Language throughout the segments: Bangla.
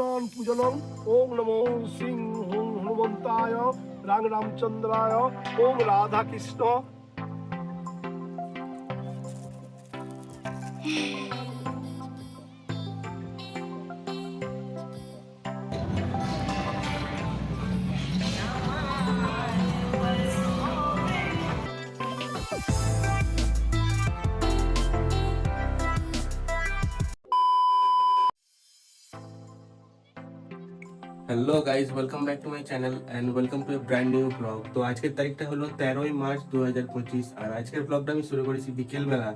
নন্দনান পূজনম ওম নমো সিংহ হনুমন্তায়। রাং রামচন্দ্রায় ওম Radha Krishna hello guys welcome back to my channel and welcome to a brand new blog তো আজকের তারিখটা হলো তেরোই মার্চ দু হাজার পঁচিশ আর আজকের ব্লগটা আমি শুরু করেছি বিকেলবেলা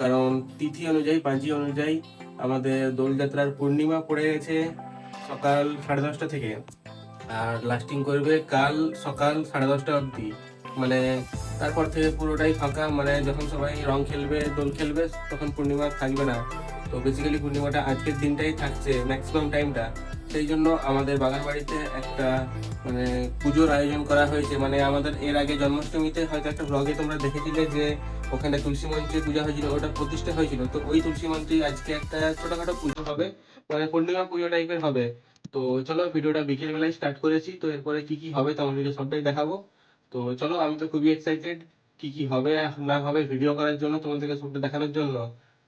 কারণ তিথি অনুযায়ী পাঁজি অনুযায়ী আমাদের দোলযাত্রার পূর্ণিমা পড়ে গেছে সকাল সাড়ে দশটা থেকে। আর লাস্টিং করবে কাল সকাল সাড়ে দশটা অবধি। মানে তারপর থেকে পুরোটাই ফাঁকা। মানে যখন সবাই রং খেলবে, দোল খেলবে, তখন পূর্ণিমা থাকবে না। তো বেসিক্যালি পূর্ণিমাটা আজকের দিনটাই থাকছে ম্যাক্সিমাম টাইমটা সেই জন্য আমাদের বাগান বাড়িতে একটা মানে পুজোর আয়োজন করা হয়েছে। মানে আমাদের এর আগে জন্মাষ্টমীতে হয়তো একটা ব্লগে তোমরা দেখেছিলে যে, ওখানে তুলসী মঞ্চে পূজা হয়েছিল, ওটা প্রতিষ্ঠা হয়েছিল। তো ওই তুলসী মঞ্চে আজকে একটা ছোটখাটো পুজো হবে মানে পূর্ণিমা পুজো টাইপের হবে। তো চলো, ভিডিওটা বিকেল বেলায় স্টার্ট করেছি। তো এরপরে কি কি হবে তোমাদেরকে সবটাই দেখাবো। তো চলো, আমি তো খুবই এক্সাইটেড কি কি হবে, না হবে ভিডিও করার জন্য তোমাদেরকে সবটা দেখানোর জন্য।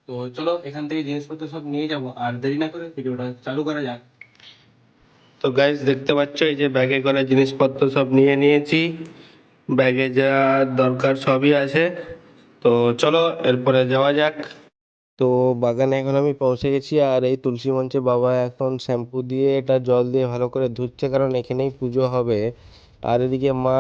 তো চলো এখান থেকে জিনিসপত্র সব নিয়ে যাব আর দেরি না করে ভিডিওটা চালু করা যাক। তো গাইজ দেখতে পাচ্ছ এই যে ব্যাগে করে জিনিসপত্র সব নিয়ে নিয়েছি। ব্যাগে যা দরকার সবই আছে। তো চলো এরপরে যাওয়া যাক। তো বাগানে এখন আমি পৌঁছে গেছি আর এই তুলসী মঞ্চে বাবা এখন শ্যাম্পু দিয়ে এটা জল দিয়ে ভালো করে ধুচ্ছে কারণ এখানেই পুজো হবে। আর এদিকে মা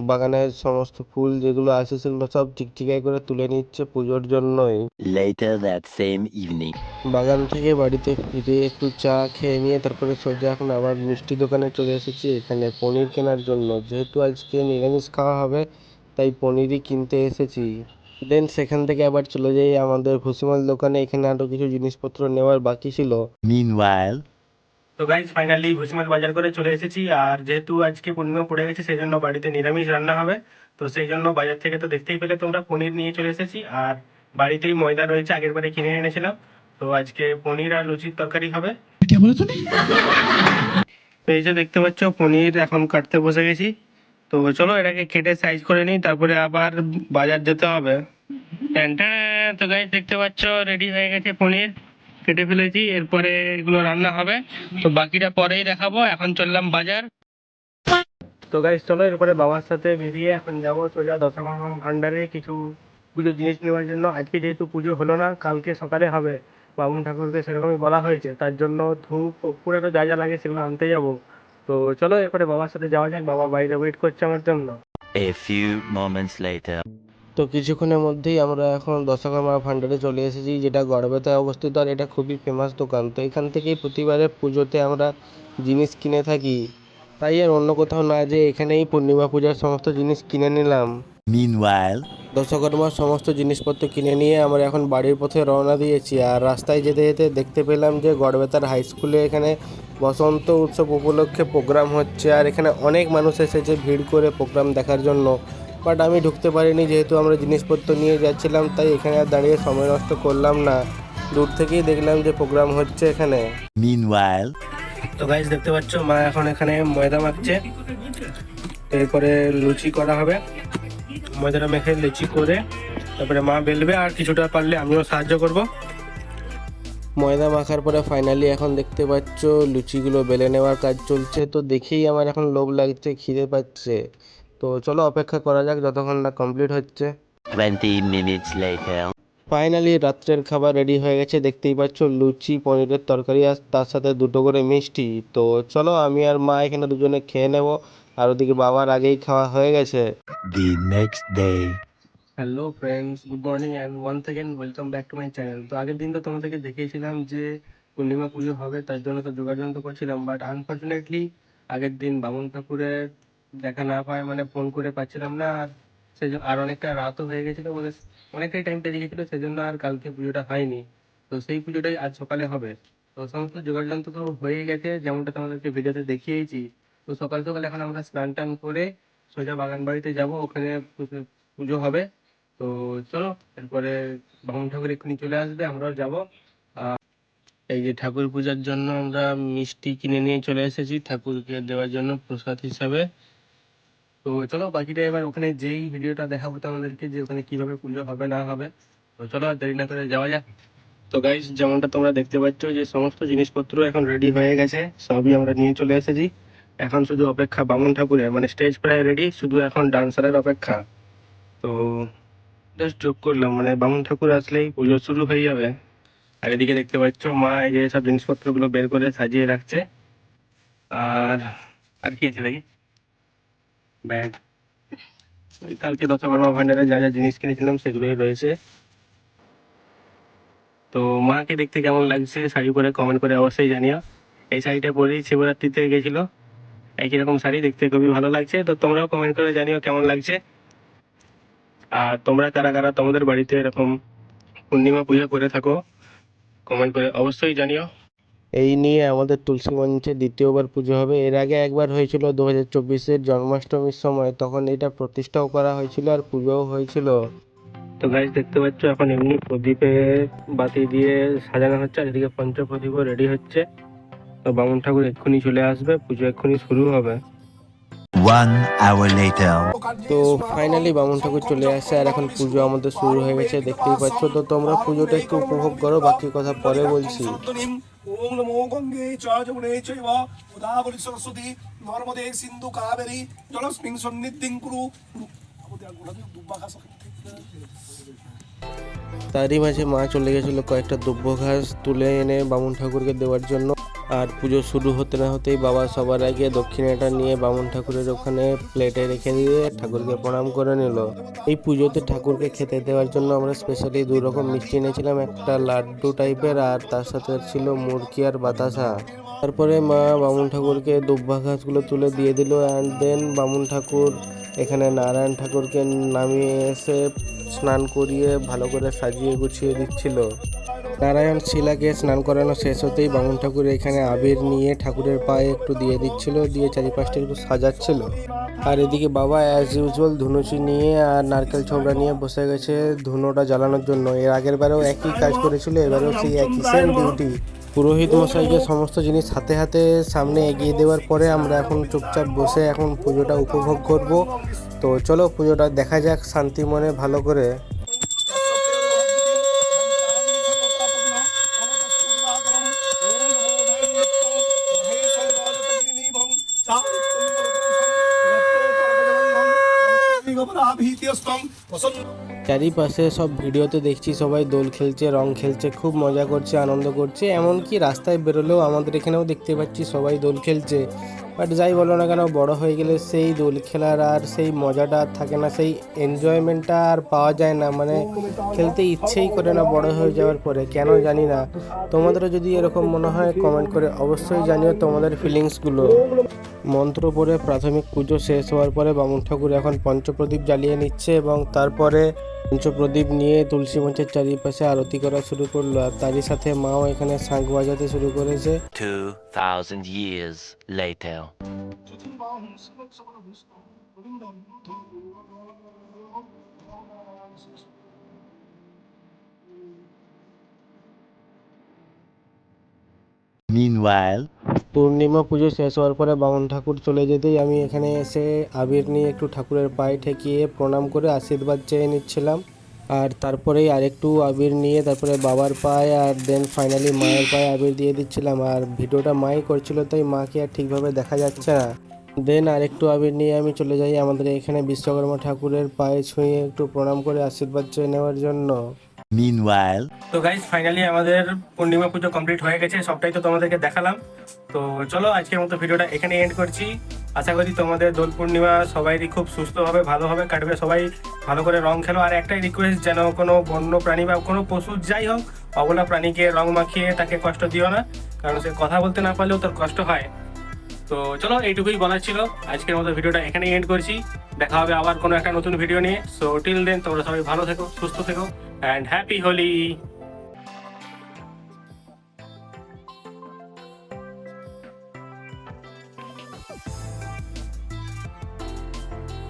বাগানের সমস্ত ফুল যেগুলো আছে সেগুলো সব ঠিকঠিকাই করে তুলে নিচ্ছে পুজোর জন্যই। Later that same evening. বাগান থেকে বাড়িতে ফিরে একটু চা খেয়ে নিয়ে তারপরে সোজা এখন আবার মিষ্টি দোকানে চলে এসেছি এখানে পনির কেনার জন্য। যেহেতু আজকে নিরামিষ খাওয়া হবে তাই পনিরই কিনতে এসেছি। দেন সেখান থেকে আবার চলে যাই আমাদের ভুসিমাল দোকানে এখানে আরও কিছু জিনিসপত্র নেওয়ার বাকি ছিল। Meanwhile, তো গাইজ ফাইনালি ভুসিমাল বাজার করে চলে এসেছি। আর যেহেতু আজকে পূর্ণিমা পড়ে গেছে সেই জন্য বাড়িতে নিরামিষ রান্না হবে। তো সেই জন্য বাজার থেকে তো দেখতেই পেলে তোমরা পনির নিয়ে চলে এসেছি। আর বাড়িতেই ময়দা রয়েছে আগের বারে কিনে এনেছিলাম। তো আজকে পনির আর লুচির তরকারি হবে। তো এই যে দেখতে পাচ্ছ পনির এখন কাটতে বসে গেছি। তো চলো এটাকে কেটে সাইজ করে নিই তারপরে আবার বাজার যেতে হবে। তো গাইজ দেখতে পাচ্ছ রেডি হয়ে গেছে পনির। কেটে ফেলেছি এরপরে এগুলো রান্না হবে। তো বাকিটা পরেই দেখাবো এখন চললাম বাজার। তো গাইজ চলো এরপরে বাবার সাথে বেরিয়ে এখন যাব সোজা দশমা ভান্ডারে কিছু পুজো জিনিস নেওয়ার জন্য। আজকে যেহেতু পুজো হলো না কালকে সকালে হবে। বামুন ঠাকুরকে সেরকমই বলা হয়েছে তার জন্য ধূপ আরও যা যা লাগে সেগুলো আনতে যাব। তো চলো এরপরে বাবার সাথে যাওয়া যাক বাবা বাইরে ওয়েট করছে আমার জন্য। A few moments later. তো কিছুক্ষণের মধ্যেই আমরা এখন দশকর্মা ভান্ডারে চলে এসেছি যেটা গড়বেতায় অবস্থিত আর এটা খুবই ফেমাস দোকান। তো এখান থেকেই প্রতিবারের পুজোতে আমরা জিনিস কিনে থাকি। তাই আর অন্য কোথাও না যে এখানেই পূর্ণিমা পূজার সমস্ত জিনিস কিনে নিলাম। Meanwhile, দশকর্মার সমস্ত জিনিসপত্র কিনে নিয়ে আমরা এখন বাড়ির পথে রওনা দিয়েছি আর রাস্তায় যেতে যেতে দেখতে পেলাম যে গড়বেতার হাই স্কুলে এখানে বসন্ত উৎসব উপলক্ষে প্রোগ্রাম হচ্ছে আর এখানে অনেক মানুষ এসেছে ভিড় করে প্রোগ্রাম দেখার জন্য। বাট আমি ঢুকতে পারিনি যেহেতু আমরা জিনিসপত্র নিয়ে যাচ্ছিলাম তাই এখানে আর দাঁড়িয়ে সময় নষ্ট করলাম না। দূর থেকেই দেখলাম যে প্রোগ্রাম হচ্ছে এখানে। Meanwhile, তো গাইজ দেখতে পাচ্ছ মা এখন এখানে ময়দা মাখছে। এরপরে লুচি করা হবে। ময়দাটা মেখে লুচি করে তারপরে মা বেলবে আর কিছুটা পারলে আমিও সাহায্য করব। ময়দা মাখার পরে ফাইনালি এখন দেখতে পাচ্ছ লুচিগুলো বেলে নেওয়ার কাজ চলছে। তো দেখেই আমার এখন লোভ লাগছে খিদে পাচ্ছে। তো চলো অপেক্ষা করা যাক যতক্ষণ না কমপ্লিট হচ্ছে। 20 minutes later. ফাইনালি রাত্রের খাবার রেডি হয়ে গেছে। দেখতেই পাচ্ছ লুচি পনিরের তরকারি আর তার সাথে দুটো করে মিষ্টি। তো চলো আমি আর মা এখানে দুজনে খেয়ে নেব। আর ওদিকে বাবার আগেই খাওয়া হয়ে গেছে। The next day. Hello friends good morning and one second welcome back to my channel তো আগের দিন তো তোমাদেরকে দেখিয়েছিলাম যে পূর্ণিমা পুজো হবে তার জন্য তো যোগাযোগ তো করছিলাম বাট আনফর্চুনেটলি আগের দিন বামন ঠাকুরের দেখা না পায় মানে ফোন করে পাচ্ছিলাম না, আর সেই জন্য আর অনেকটা রাতও হয়ে গেছিল বলে অনেকটাই টাইম পেরিয়ে সেই জন্য আর কালকে পুজোটা হয়নি। তো সেই পুজোটাই আজ সকালে হবে। তো সমস্ত যোগাযোগ তো হয়ে গেছে, যেমনটা তোমাদেরকে ভিডিওতে দেখিয়েছি। তো সকাল সকাল এখন আমরা স্নান টান করে সোজা বাগান বাড়িতে যাব, ওখানে পুজো হবে। তো চলো, এরপরে বামুন ঠাকুর এক্ষুনি চলে আসবে, আমরাও যাব। এই যে ঠাকুর পূজার জন্য আমরা মিষ্টি কিনে নিয়ে চলে এসেছি, ঠাকুরকে দেওয়ার জন্য প্রসাদ হিসাবে। তো চলো বাকিটা এবার ওখানে যেই ভিডিওটা দেখাবো তোমাদেরকে যে ওখানে কীভাবে পুজো হবে, না হবে, তো চলো দেরি না করে যাওয়া যাক। তো গাইস যেমনটা তোমরা দেখতে পাচ্ছ যে সমস্ত জিনিসপত্র এখন রেডি হয়ে গেছে, সবই আমরা নিয়ে চলে এসেছি। এখন শুধু অপেক্ষা বামুন ঠাকুরের মানে স্টেজ প্রায় রেডি শুধু এখন ডান্সারের অপেক্ষা। তো জাস্ট যোগ করলাম মানে বামুন ঠাকুর আসলেই পুজো শুরু হয়ে যাবে। আর এদিকে দেখতে পাচ্ছ, মা এই যে সব জিনিসপত্রগুলো বের করে সাজিয়ে রাখছে। আর আর কি আছে দেখি? ব্যাগ। ওই কালকে দশকর্মা ভান্ডারে যা যা জিনিস কিনেছিলাম সেগুলোই রয়েছে। তো মাকে দেখতে কেমন লাগছে? শাড়ি পরে কমেন্ট করে অবশ্যই জানিও। এই শাড়িটা পরেই শিবরাত্রিতে গেছিল। একই রকম শাড়ি, দেখতে খুবই ভালো লাগছে। তো তোমরাও কমেন্ট করে জানিও কেমন লাগছে। আর তোমরা কারা কারা তোমাদের বাড়িতে এরকম পূর্ণিমা পূজা করে থাকো কমেন্ট করে অবশ্যই জানিও। এই নিয়ে আমাদের তুলসী মঞ্চে দ্বিতীয়বার পুজো হবে। এর আগে একবার হয়েছিল দু হাজার চব্বিশের জন্মাষ্টমীর সময় তখন এটা প্রতিষ্ঠাও করা হয়েছিল আর পুজোও হয়েছিল। তো গাইজ দেখতে পাচ্ছ এখন এমনি প্রদীপে বাতি দিয়ে সাজানো হচ্ছে আর এদিকে পঞ্চপ্রদীপও রেডি হচ্ছে। তো বামুন ঠাকুর এক্ষুনি চলে আসবে পুজো এক্ষুনি শুরু হবে। তো ফাইনালি বামুন ঠাকুর চলে আসছে আর এখন পুজো আমাদের শুরু হয়ে গেছে দেখতেই পাচ্ছ। তো তোমরা পুজোটা একটু উপভোগ করো বাকি কথা পরে বলছি। ওম নমো গঙ্গে চ যমুনে চৈব গোদাবরী সরস্বতী নর্মদে সিন্ধু কাবেরী জলস্মিং সন্নিধিং কুরু তারই মাঝে মা চলে গেছিল কয়েকটা দুব্য ঘাস তুলে এনে বামুন ঠাকুরকে দেওয়ার জন্য। আর পুজো শুরু হতে না হতেই বাবা সবার আগে দক্ষিণাটা নিয়ে বামুন ঠাকুরের ওখানে প্লেটে রেখে দিয়ে ঠাকুরকে প্রণাম করে নিল। এই পুজোতে ঠাকুরকে খেতে দেওয়ার জন্য আমরা স্পেশালি দুই রকম মিষ্টি এনেছিলাম, একটা লাড্ডু টাইপের আর তার সাথে ছিল মুরকি আর বাতাসা। তারপরে মা বামুন ঠাকুরকে দুব্বা ঘাসগুলো তুলে দিয়ে দিল অ্যান্ড দেন বামুন ঠাকুর এখানে নারায়ণ ঠাকুরকে নামিয়ে এসে স্নান করিয়ে ভালো করে সাজিয়ে গুছিয়ে দিচ্ছিল। নারায়ণ শিলাকে স্নান করানো শেষ হতেই বামুন ঠাকুর এখানে আবির নিয়ে ঠাকুরের পায়ে একটু দিয়ে দিচ্ছিল, দিয়ে চারিপাশটা একটু সাজাচ্ছিল। আর এদিকে বাবা অ্যাজ ইউজুয়াল ধুনুচি নিয়ে আর নারকেল ছোবড়া নিয়ে বসে গেছে ধুনোটা জ্বালানোর জন্য। এর আগের বারেও একই কাজ করেছিল, এবারেও সেই একই সেম ডিউটি পুরোহিত মশাইকে সমস্ত জিনিস হাতে হাতে সামনে এগিয়ে দেওয়ার পরে আমরা এখন চুপচাপ বসে এখন পুজোটা উপভোগ করব। তো চলো পুজোটা দেখা যাক, শান্তি মনে ভালো করে। চারিপাশে সব ভিডিওতে দেখছি সবাই দোল খেলছে, রং খেলছে, খুব মজা করছে, আনন্দ করছে, এমনকি রাস্তায় বেরোলেও আমাদের এখানেও দেখতে পাচ্ছি সবাই দোল খেলছে। বাট যাই বলো না কেন, বড় হয়ে গেলে সেই দোল খেলার আর সেই মজাটা থাকে না, সেই এনজয়মেন্টটা আর পাওয়া যায় না। মানে খেলতে ইচ্ছেই করে না বড় হয়ে যাওয়ার পরে, কেন জানি না। তোমাদেরও যদি এরকম মনে হয় কমেন্ট করে অবশ্যই জানিও তোমাদের ফিলিংসগুলো মন্ত্র পড়ে প্রাথমিক পুজো শেষ হওয়ার পরে বামুন ঠাকুর এখন পঞ্চপ্রদীপ জ্বালিয়ে নিচ্ছে এবং তারপরে পঞ্চপ্রদীপ নিয়ে তুলসী মঞ্চের চারিপাশে আরতি করা শুরু করল আর তারই সাথে মাও এখানে শাঁখ বাজাতে শুরু করেছে Two thousand years later. Meanwhile. পূর্ণিমা পুজো শেষ হওয়ার পরে বামুন ঠাকুর চলে যেতেই আমি এখানে এসে আবির নিয়ে একটু ঠাকুরের পায়ে ঠেকিয়ে প্রণাম করে আশীর্বাদ চেয়ে নিচ্ছিলাম। আর তারপরেই আরেকটু আবির নিয়ে তারপরে বাবার পায়ে আর দেন ফাইনালি মায়ের পায়ে আবির দিয়ে দিচ্ছিলাম। আর ভিডিওটা মাই করছিল, তাই মাকে আর ঠিকভাবে দেখা যাচ্ছে না। দেন আরেকটু আবির নিয়ে আমি চলে যাই আমাদের এখানে বিশ্বকর্মা ঠাকুরের পায়ে ছুঁয়ে একটু প্রণাম করে আশীর্বাদ চেয়ে নেওয়ার জন্য। Meanwhile. তো গাইজ ফাইনালি আমাদের পূর্ণিমা পুজো কমপ্লিট হয়ে গেছে, সবটাই তো তোমাদেরকে দেখালাম। তো চলো, আজকের মতো ভিডিওটা এখানে এন্ড করছি। আশা করি তোমাদের দোল পূর্ণিমা সবাইরই খুব সুস্থভাবে ভালোভাবে কাটবে সবাই, ভালো করে রং খেলো। আর একটাই রিকোয়েস্ট যেন কোনো বন্য প্রাণী বা কোনো পশু যাই হোক, অবলা প্রাণীকে রং মাখিয়ে তাকে কষ্ট দিও না, কারণ সে কথা বলতে না পারলেও তার কষ্ট হয়। তো চলো, এইটুকুই বলার ছিল। আজকের মতো ভিডিওটা এখানে এন্ড করছি। দেখা হবে আবার কোনো একটা নতুন ভিডিও নিয়ে। সো টিল দেন তোমরা সবাই ভালো থেকো, সুস্থ থেকো। And happy Holi